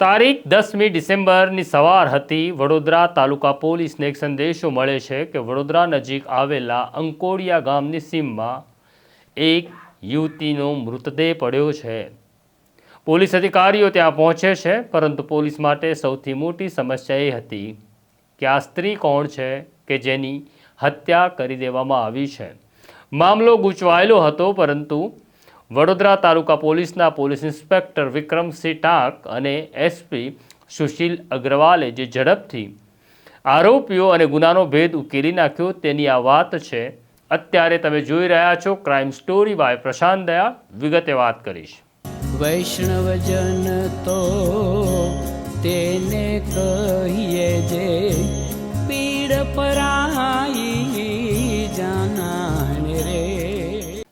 તારીખ દસમી ડિસેમ્બરની સવાર હતી. વડોદરા તાલુકા પોલીસને એક સંદેશો મળે છે કે વડોદરા નજીક આવેલા અંકોડિયા ગામની સીમમાં એક યુવતીનો મૃતદેહ પડ્યો છે. પોલીસ અધિકારીઓ ત્યાં પહોંચે છે, પરંતુ પોલીસ માટે સૌથી મોટી સમસ્યા એ હતી કે આ સ્ત્રી કોણ છે કે જેની હત્યા કરી દેવામાં આવી છે. મામલો ગૂંચવાયેલો હતો, પરંતુ વડોદરા તાલુકા પોલીસના પોલીસ ઇન્સ્પેક્ટર વિક્રમસિંહ ટાંક અને એસપી સુશીલ અગ્રવાલે જે ઝડપથી આરોપીઓ અને ગુનાનો ભેદ ઉકેલી નાખ્યો તેની આ વાત છે. અત્યારે તમે જોઈ રહ્યા છો ક્રાઇમ સ્ટોરી બાય પ્રશાંત દયા. વિગતે વાત કરીશ. વૈષ્ણવજન તો તેને કહીએ જે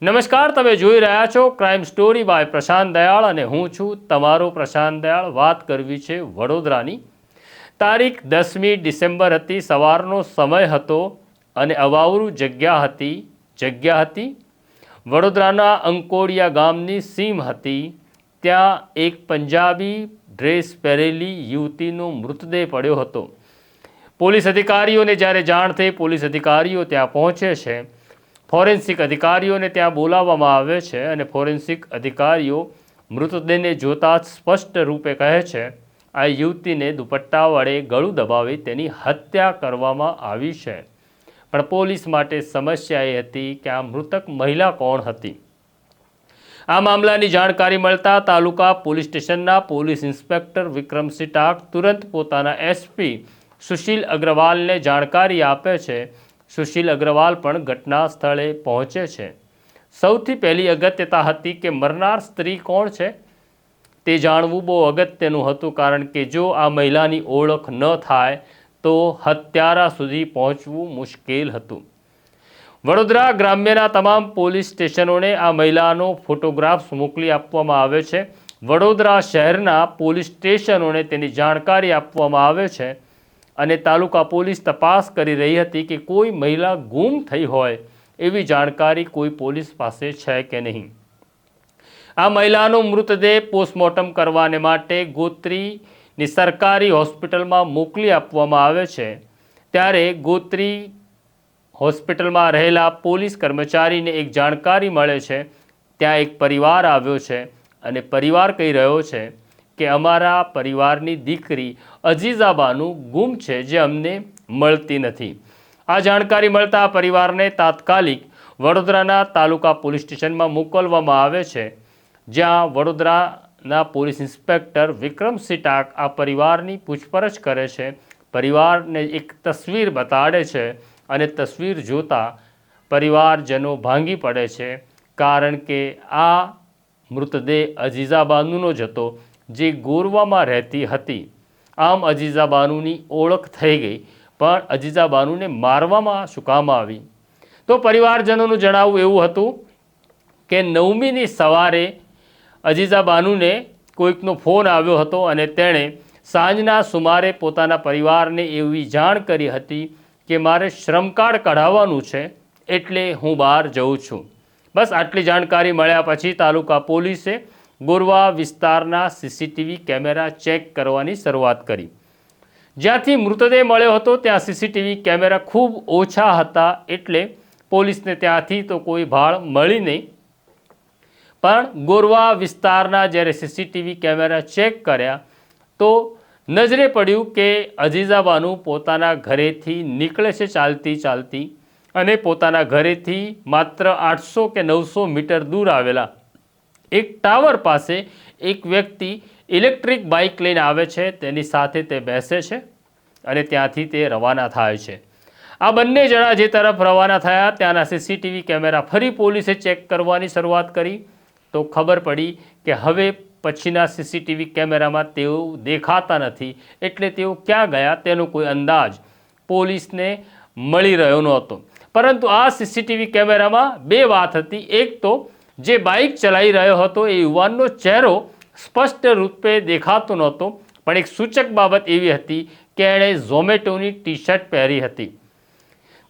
નમસ્કાર, તમે જોઈ રહ્યા છો crime story by Prashant Dayal અને હું છું તમારો પ્રશાંત દયાળ. વાત કરવી છે વડોદરાની. તારીખ દસમી ડિસેમ્બર હતી, સવારનો સમય હતો અને અવાવરું જગ્યા હતી જગ્યા હતી વડોદરાના અંકોડિયા ગામની સીમ હતી. ત્યાં એક પંજાબી ડ્રેસ પહેરેલી યુવતીનો મૃતદેહ પડ્યો હતો. પોલીસ અધિકારીઓને જ્યારે જાણ થઈ, પોલીસ અધિકારીઓ ત્યાં પહોંચે છે. ફોરેન્સિક અધિકારીઓને ત્યાં બોલાવવામાં આવે છે અને ફોરેન્સિક અધિકારીઓ મૃતદેહને જોતા સ્પષ્ટ રૂપે કહે છે, આ યુવતીને દુપટ્ટા વડે ગળું દબાવી તેની હત્યા કરવામાં આવી છે. પણ પોલીસ માટે સમસ્યા એ હતી કે આ મૃતક મહિલા કોણ હતી? આ મામલાની જાણકારી મળતા તાલુકા પોલીસ સ્ટેશનના પોલીસ ઇન્સ્પેક્ટર વિક્રમસિંહ ટાક તુરંત પોતાના એસપી સુશીલ અગ્રવાલને જાણકારી આપે છે સુશીલ અગ્રવાલ પણ ઘટના સ્થળે પહોંચે છે. સૌથી પહેલી અગત્યતા હતી કે મરનાર સ્ત્રી કોણ છે? તે જાણવું બહુ અગત્યનું હતું કારણ કે જો આ મહિલાની ઓળખ ન થાય તો હત્યારા સુધી પહોંચવું મુશ્કેલ હતું. વડોદરા ગ્રામ્યના તમામ પોલીસ સ્ટેશનોને આ મહિલાનો ફોટોગ્રાફ્સ મોકલી આપવામાં આવે છે. વડોદરા શહેરના પોલીસ સ્ટેશનોને તેની જાણકારી આપવામાં આવે છે. અને તાલુકા પોલીસ તપાસ કરી રહી હતી કે કોઈ મહિલા ગુમ થઈ હોય એવી જાણકારી કોઈ પોલીસ પાસે છે કે નહીં. આ મહિલાનો મૃતદેહ પોસ્ટમોર્ટમ કરવાને માટે ગોત્રીની સરકારી હોસ્પિટલમાં મોકલી આપવામાં આવે છે. ત્યારે ગોત્રી હોસ્પિટલમાં રહેલા પોલીસ કર્મચારીને એક જાણકારી મળે છે. ત્યાં એક પરિવાર આવ્યો છે અને પરિવાર કહી રહ્યો છે કે અમારા પરિવારની દીકરી અજીઝાબાનું ગુમ છે જે અમને મળતી નથી. આ જાણકારી મળતા પરિવારને તાત્કાલિક વડોદરાના તાલુકા પોલીસ સ્ટેશનમાં મોકલવામાં આવે છે, જ્યાં વડોદરાના પોલીસ ઇન્સ્પેક્ટર વિક્રમસિંહ ટાક આ પરિવારની પૂછપરછ કરે છે. પરિવારને એક તસવીર બતાડે છે અને તસવીર જોતા પરિવારજનો ભાંગી પડે છે, કારણ કે આ મૃતદેહ અજીઝાબાનુનો જ હતો. જે ગોરવામાં રહેતી હતી. આમ અજીઝાબાનુની ઓળખ થઈ ગઈ, પણ અજીઝાબાનુને મારવામાં શું આવી? તો પરિવારજનોનું જણાવવું એવું હતું કે નવમીની સવારે અજીઝાબાનુને કોઈકનો ફોન આવ્યો હતો અને તેણે સાંજના સુમારે પોતાના પરિવારને એવી જાણ કરી હતી કે મારે શ્રમ કાર્ડ કઢાવવાનું છે એટલે હું બહાર જઉં છું. બસ આટલી જાણકારી મળ્યા પછી તાલુકા પોલીસે ગોરવા વિસ્તારના સીસીટીવી કેમેરા ચેક કરવાની શરૂઆત કરી. જ્યાંથી મૃતદેહ મળ્યો હતો, ત્યાં સીસીટીવી કેમેરા ખૂબ ઓછા હતા એટલે પોલીસને ત્યાંથી તો કોઈ ભાળ મળી નહીં. પણ ગોરવા વિસ્તારના જ્યારે સીસીટીવી કેમેરા ચેક કર્યા, તો નજરે પડ્યું કે અજીઝાબાનુ પોતાના ઘરેથી નીકળે છે ચાલતી ચાલતી અને પોતાના ઘરેથી માત્ર આઠસો કે નવસો મીટર દૂર આવેલા. એક ટાવર પાસે એક વ્યક્તિ ઇલેક્ટ્રિક બાઇક લઈને આવે છે, તેની સાથે તે બેસે છે અને ત્યાંથી તે રવાના થાય છે. આ બંને જણા જે તરફ રવાના થયા, ત્યાંના સીસીટીવી કેમેરા ફરી પોલીસે ચેક કરવાની શરૂઆત કરી તો ખબર પડી કે હવે પછીના સીસીટીવી કેમેરામાં તેઓ દેખાતા નથી, એટલે તેઓ ક્યાં ગયા તેનો કોઈ અંદાજ પોલીસને મળી રહ્યો નહોતો. પરંતુ આ સીસીટીવી કેમેરામાં બે વાત હતી. એક તો જે બાઇક ચલાવી રહ્યો હતો, એ યુવાનનો ચહેરો સ્પષ્ટ રૂપે દેખાતો નહોતો, પણ એક સૂચક બાબત એવી હતી કે એણે ઝોમેટોની ટી શર્ટ પહેરી હતી.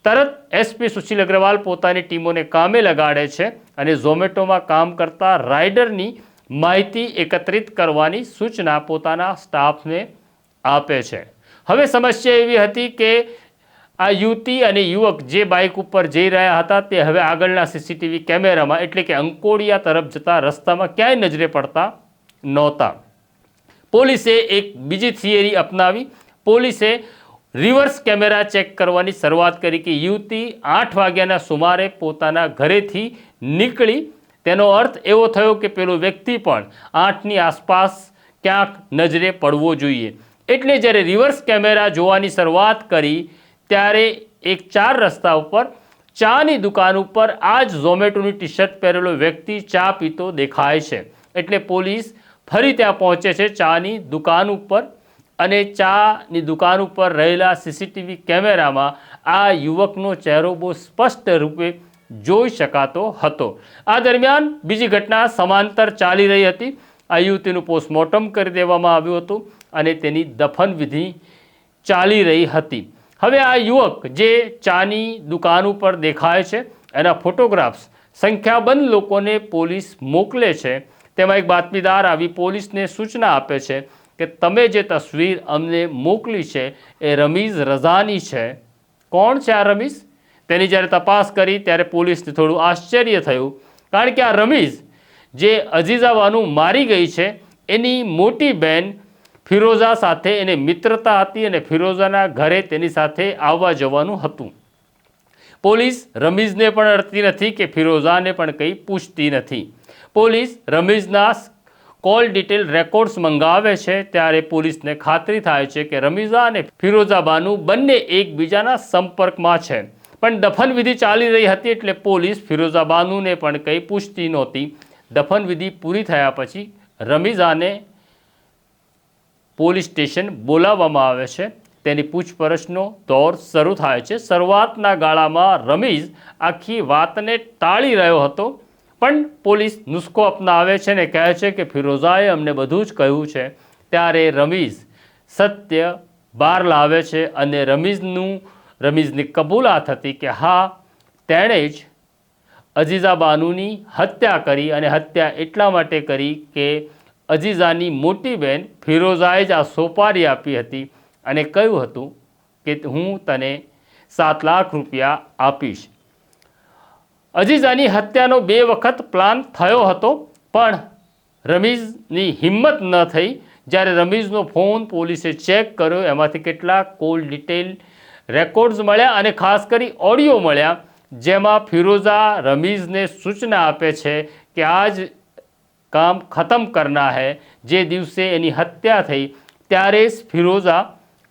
તરત એસપી સુશીલ અગ્રવાલ પોતાની ટીમોને કામે લગાડે છે અને ઝોમેટોમાં કામ કરતા રાઇડરની માહિતી એકત્રિત કરવાની સૂચના પોતાના સ્ટાફને આપે છે. હવે સમસ્યા એવી હતી કે આ યુવતી અને યુવક જે બાઇક ઉપર જઈ રહ્યા હતા તે હવે આગળના સીસીટીવી કેમેરામાં એટલે કે અંકોડિયા તરફ જતા રસ્તામાં ક્યાંય નજરે પડતા નહોતા. પોલીસે એક બીજી થિયરી અપનાવી. પોલીસે રિવર્સ કેમેરા ચેક કરવાની શરૂઆત કરી કે યુવતી આઠ વાગ્યાના સુમારે પોતાના ઘરેથી નીકળી. તેનો અર્થ એવો થયો કે પેલો વ્યક્તિ પણ આઠની આસપાસ ક્યાંક નજરે પડવો જોઈએ. એટલે જ્યારે રિવર્સ કેમેરા જોવાની શરૂઆત કરી ત્યારે એક ચાર રસ્તા ઉપર, ચાની દુકાન ઉપર આ જ ઝોમેટોની ટી શર્ટ પહેરેલો વ્યક્તિ ચા પીતો દેખાય છે. એટલે પોલીસ ફરી ત્યાં પહોંચે છે ચાની દુકાન ઉપર અને ચાની દુકાન ઉપર રહેલા સીસીટીવી કેમેરામાં આ યુવકનો ચહેરો બહુ સ્પષ્ટ રૂપે જોઈ શકાતો હતો. આ દરમિયાન બીજી ઘટના સમાંતર ચાલી રહી હતી. આ યુવતીનું પોસ્ટમોર્ટમ કરી દેવામાં આવ્યું હતું અને તેની દફન વિધિ ચાલી રહી હતી. હવે આ યુવક જે ચાની દુકાન ઉપર દેખાય છે, એના ફોટોગ્રાફ્સ સંખ્યાબંધ લોકોને પોલીસ મોકલે છે. તેમાં એક બાતમીદાર આવી પોલીસને સૂચના આપે છે કે તમે જે તસવીર અમને મોકલી છે, એ રમીઝ રઝાની છે. કોણ છે આ રમીઝ? તેની જ્યારે તપાસ કરી ત્યારે પોલીસને થોડું આશ્ચર્ય થયું, કારણ કે આ રમીઝ જે અઝીઝાવાનું મારી ગઈ છે, એની મોટી બહેન ફિરોઝા સાથે એને મિત્રતા હતી અને ફિરોઝાના ઘરે તેની સાથે આવવા જવાનું હતું. પોલીસ રમીઝને પણ અડતી નથી કે ફિરોઝાને પણ કંઈ પૂછતી નથી. પોલીસ રમીઝના કોલ ડિટેલ રેકોર્ડ્સ મંગાવે છે ત્યારે પોલીસને ખાતરી થાય છે કે રમીઝા અને ફિરોઝા બાનુ એકબીજાના સંપર્કમાં છે. પણ દફનવિધિ ચાલી રહી હતી એટલે પોલીસ ફિરોઝા બાનુને પણ કંઈ પૂછતી નહોતી. દફનવિધિ પૂરી થયા પછી રમીઝાને પોલીસ સ્ટેશન બોલાવવામાં આવે છે. તેની પૂછપરછનો દોર શરૂ થાય છે. શરૂઆતના ગાળામાં રમીઝ આખી વાતને ટાળી રહ્યો હતો. પણ પોલીસ નુસ્ખો અપનાવે છે ને કહે છે કે ફિરોઝાએ અમને બધું જ કહ્યું છે. ત્યારે રમીઝ સત્ય બહાર લાવે છે અને રમીઝનું, રમીઝની કબૂલાત હતી કે હા, તેણે જ અજીઝા બાનુની હત્યા કરી અને હત્યા એટલા માટે કરી કે અઝીઝાની મોટી બહેન ફિરોઝાએ જ આ સોપારી આપી હતી અને કહ્યું હતું કે હું તને સાત લાખ રૂપિયા આપીશ. અજીઝાની હત્યાનો બે વખત પ્લાન થયો હતો, પણ રમીઝની હિંમત ન થઈ. જ્યારે રમીઝનો ફોન પોલીસે ચેક કર્યો, એમાંથી કેટલાક કોલ ડિટેલ રેકોર્ડ્સ મળ્યા અને ખાસ કરી ઓડિયો મળ્યા, જેમાં ફિરોઝા રમીઝને સૂચના આપે છે કે આજ કામ ખતમ કરના હૈ. જે દિવસે એની હત્યા થઈ, ત્યારે જ ફિરોઝા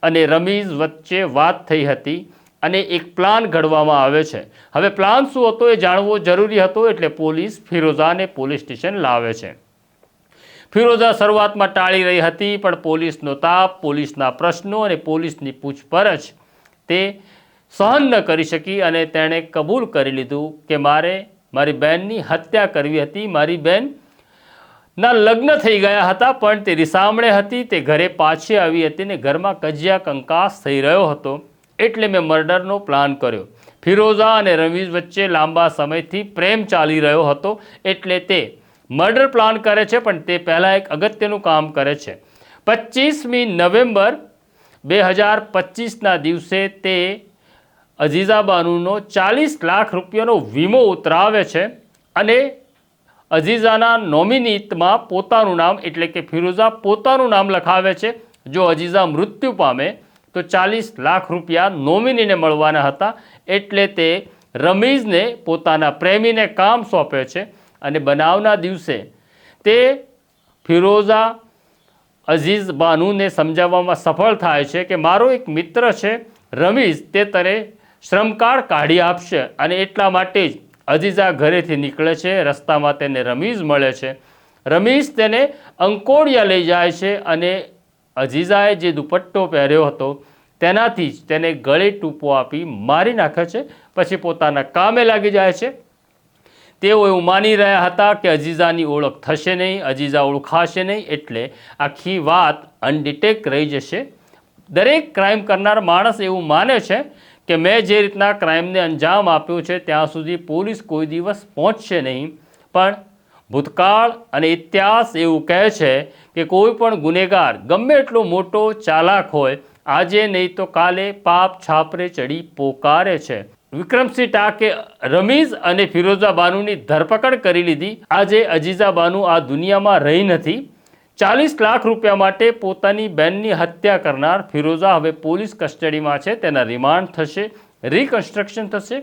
અને રમીઝ વચ્ચે વાત થઈ હતી અને એક પ્લાન ઘડવામાં આવે છે. હવે પ્લાન શું હતો એ જાણવો જરૂરી હતો, એટલે પોલીસ ફિરોઝાને પોલીસ સ્ટેશન લાવે છે. ફિરોઝા શરૂઆતમાં ટાળી રહી હતી, પણ પોલીસનો તાપ, પોલીસના પ્રશ્નો અને પોલીસની પૂછપરછ તે સહન ન કરી શકી અને તેણે કબૂલ કરી લીધું કે મારે, મારી બહેનની હત્યા કરવી હતી. મારી બહેન ના, લગ્ન થઈ ગયા હતા, પણ તે રીસામણે હતી, તે ઘરે પાછી આવી હતી ને ઘરમાં કજિયા કંકાસ થઈ રહ્યો હતો, એટલે મેં મર્ડરનો પ્લાન કર્યો. ફિરોઝા અને રમીઝ વચ્ચે લાંબા સમયથી પ્રેમ ચાલી રહ્યો હતો, એટલે તે મર્ડર પ્લાન કરે છે, પણ તે પહેલાં એક અગત્યનું કામ કરે છે. પચીસમી નવેમ્બર બે હજાર પચીસના દિવસે તે અઝીઝાબાનુનો ચાલીસ લાખ રૂપિયાનો વીમો ઉતરાવે છે અને અઝીઝાના નોમિનીતમાં પોતાનું નામ, એટલે કે ફિરોઝા પોતાનું નામ લખાવે છે. જો અજીઝા મૃત્યુ પામે, તો ચાલીસ લાખ રૂપિયા નોમિનીને મળવાના હતા, એટલે તે રમીઝને પોતાના પ્રેમીને કામ સોંપે છે અને બનાવના દિવસે તે ફિરોઝા અઝીઝ બાનુને સમજાવવામાં સફળ થાય છે કે મારો એક મિત્ર છે રમીઝ, તે તને શ્રમકાળ કાઢી આપશે અને એટલા માટે જ અઝીઝા ઘરેથી નીકળે છે, રસ્તામાં તેને રમીઝ મળે છે. રમીઝ તેને અંકોડિયા લઈ જાય છે અને અજીઝાએ જે દુપટ્ટો પહેર્યો હતો તેનાથી જ તેને ગળે ટૂંપો આપી મારી નાખે છે. પછી પોતાના કામે લાગી જાય છે. તેઓ એવું માની રહ્યા હતા કે અજીઝાની ઓળખ થશે નહીં, અજીઝા ઓળખાશે નહીં એટલે આખી વાત અનડિટેક રહી જશે. દરેક ક્રાઇમ કરનાર માણસ એવું માને છે કે મેં જે રીતના ક્રાઇમને અંજામ આપ્યો છે, ત્યાં સુધી પોલીસ કોઈ દિવસ પહોંચશે નહીં. પણ ભૂતકાળ અને ઇતિહાસ એવું કહે છે કે કોઈ પણ ગુનેગાર ગમે એટલો મોટો ચાલાક હોય, આજે નહીં તો કાલે પાપ છાપરે ચડી પોકારે છે. વિક્રમસિંહ ટાકે રમીઝ અને ફિરોઝા બાનુની ધરપકડ કરી લીધી. આજે અજીઝા બાનુ આ દુનિયામાં રહી નથી. ચાલીસ લાખ રૂપિયા માટે પોતાની બહેનની હત્યા કરનાર ફિરોઝા હવે પોલીસ કસ્ટડીમાં છે. તેના રિમાન્ડ થશે રિકન્સ્ટ્રક્શન થશે.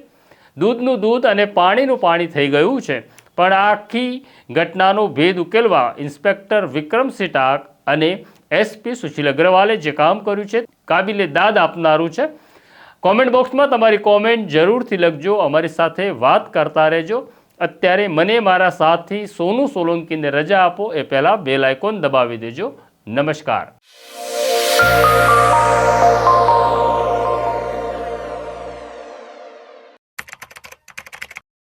દૂધનું દૂધ અને પાણીનું પાણી થઈ ગયું છે. પણ આખી ઘટનાનો ભેદ ઉકેલવા ઇન્સ્પેક્ટર વિક્રમ સિટાક અને એસપી સુશીલ અગ્રવાલે જે કામ કર્યું છે, કાબિલે દાદ આપનારું છે. કોમેન્ટ બોક્સમાં તમારી કોમેન્ટ જરૂરથી લખજો. અમારી સાથે વાત કરતા રહેજો. અત્યારે મને મારા સાથી સોનુ સોલંકીને રજા આપો એ પહેલાં બેલ આઇકોન દબાવી દેજો. નમસ્કાર.